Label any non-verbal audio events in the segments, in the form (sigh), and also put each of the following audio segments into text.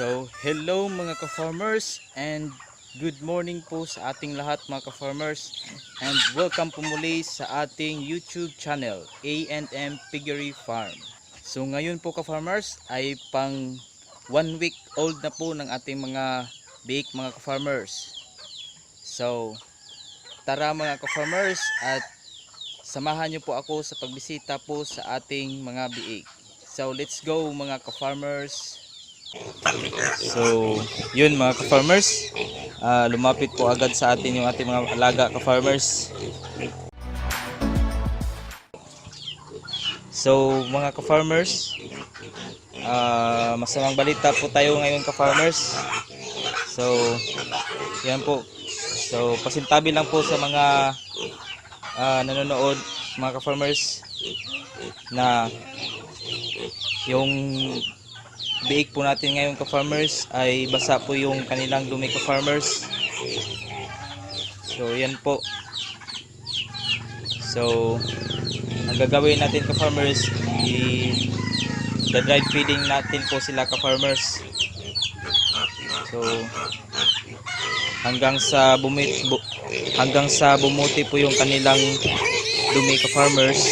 So, hello mga ka-farmers and good morning po sa ating lahat mga ka-farmers and welcome po muli sa ating YouTube channel A&M Piggery Farm. So, ngayon po ka-farmers ay pang one week old na po ng ating mga bake mga ka-farmers. So, tara mga ka-farmers at samahan niyo po ako sa pagbisita po sa ating mga biik. So, let's go mga ka-farmers. So, yun mga ka-farmers. ah, lumapit po agad sa atin yung ating mga alaga ka-farmers. So, mga ka-farmers, ah, masamang balita po tayo ngayon ka-farmers. So, yan po. So, pasintabi lang po sa mga ah, nanonood, mga ka-farmers, na yung biik po natin ngayon ka-farmers ay basa po yung kanilang dumi ka-farmers. So, yan po. So, ang gagawin natin ka-farmers, i dried feeding natin po sila ka-farmers. So, hanggang sa bumit bu, hanggang sa bumuti po yung kanilang dumi ka-farmers,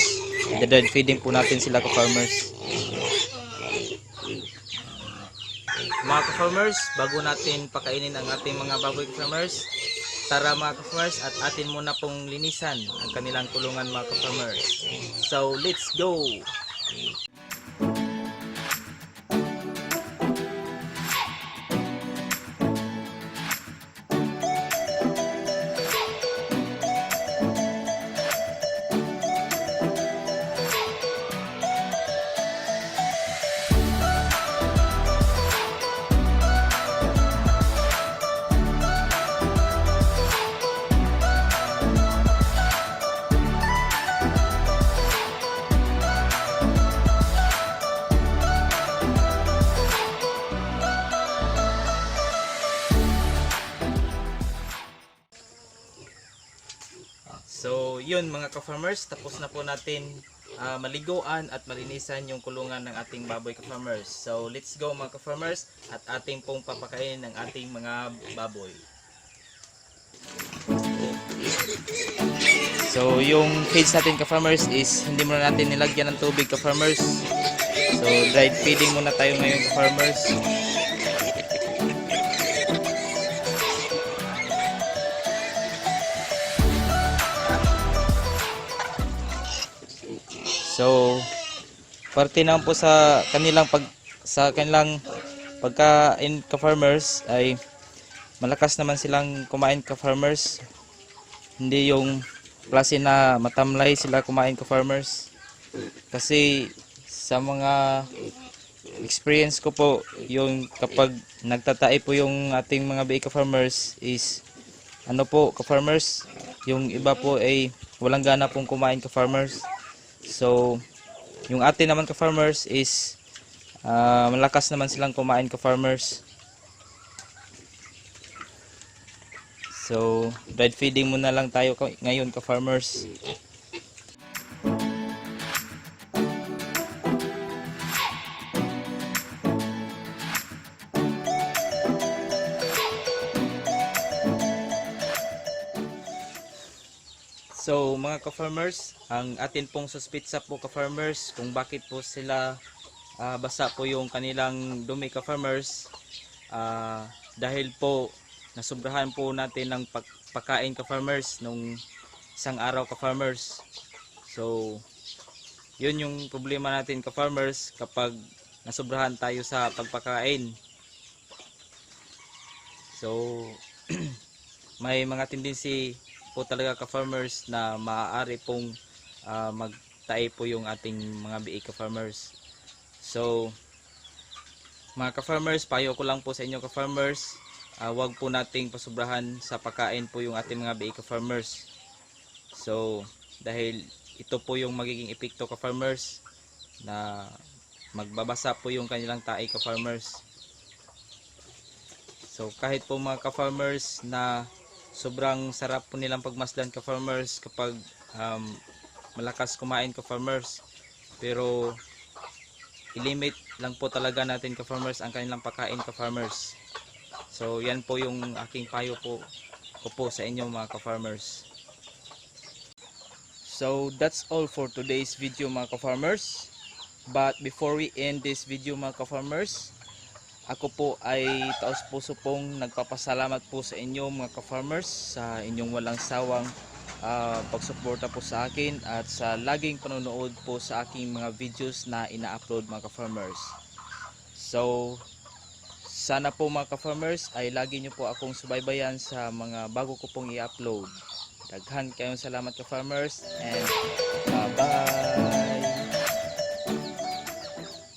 dried feeding po natin sila ka-farmers. Mga ka-farmers, bago natin pakainin ang ating mga baboy ka-farmers, tara mga ka-farmers at atin muna pong linisan ang kanilang kulungan mga ka-farmers. So, let's go! Yun mga ka-farmers, tapos na po natin ah, maliguan at malinisan yung kulungan ng ating baboy ka-farmers. So, let's go mga ka-farmers at ating pong papakainin ng ating mga baboy. So, yung feeds natin ka-farmers is hindi muna natin nilagyan ng tubig ka-farmers. So, dried feeding muna tayo ngayon ka-farmers. So, parte naman po sa kanilang pag sa kanilang pagkain ka farmers ay malakas naman silang kumain ka farmers. Hindi yung klase na matamlay sila kumain ka farmers. Kasi sa mga experience ko po, yung kapag nagtatae po yung ating mga BA ka farmers is ano po ka farmers, yung iba po ay walang gana pong kumain ka farmers. So, yung atin naman ka-farmers is ah, malakas naman silang kumain ka-farmers. So, dried feeding muna lang tayo ngayon ka-farmers. So mga ka-farmers, ang atin pong suspitsa po ka-farmers kung bakit po sila ah, basa po yung kanilang dumi ka-farmers ah, dahil po nasubrahan po natin ng pag- pagkain ka-farmers nung isang araw ka-farmers. So yun yung problema natin ka-farmers kapag nasubrahan tayo sa pagpakain. So (clears throat) may mga tendency po talaga ka-farmers na maaari pong ah, magtae po yung ating mga BA ka-farmers. So, mga ka-farmers, payo ko lang po sa inyo ka-farmers, ah, wag po nating pasubrahan sa pagkain po yung ating mga BA ka-farmers. So, dahil ito po yung magiging epekto ka-farmers na magbabasa po yung kanilang tae ka-farmers. So, kahit po mga ka-farmers na sobrang sarap po nilang pagmasdan ka farmers kapag um, malakas kumain ka farmers pero ilimit lang po talaga natin ka-farmers ang kanilang pagkain ka-farmers. So yan po yung aking payo po ko po sa inyo mga ka-farmers. So that's all for today's video mga ka-farmers. But before we end this video mga ka-farmers, ako po ay taos puso pong nagpapasalamat po sa inyo mga ka-farmers sa inyong walang sawang ah, pagsuporta po sa akin at sa laging panonood po sa aking mga videos na ina-upload mga ka-farmers. So, sana po mga ka-farmers ay lagi nyo po akong subaybayan sa mga bago ko pong i-upload. Daghan kayong salamat ka-farmers and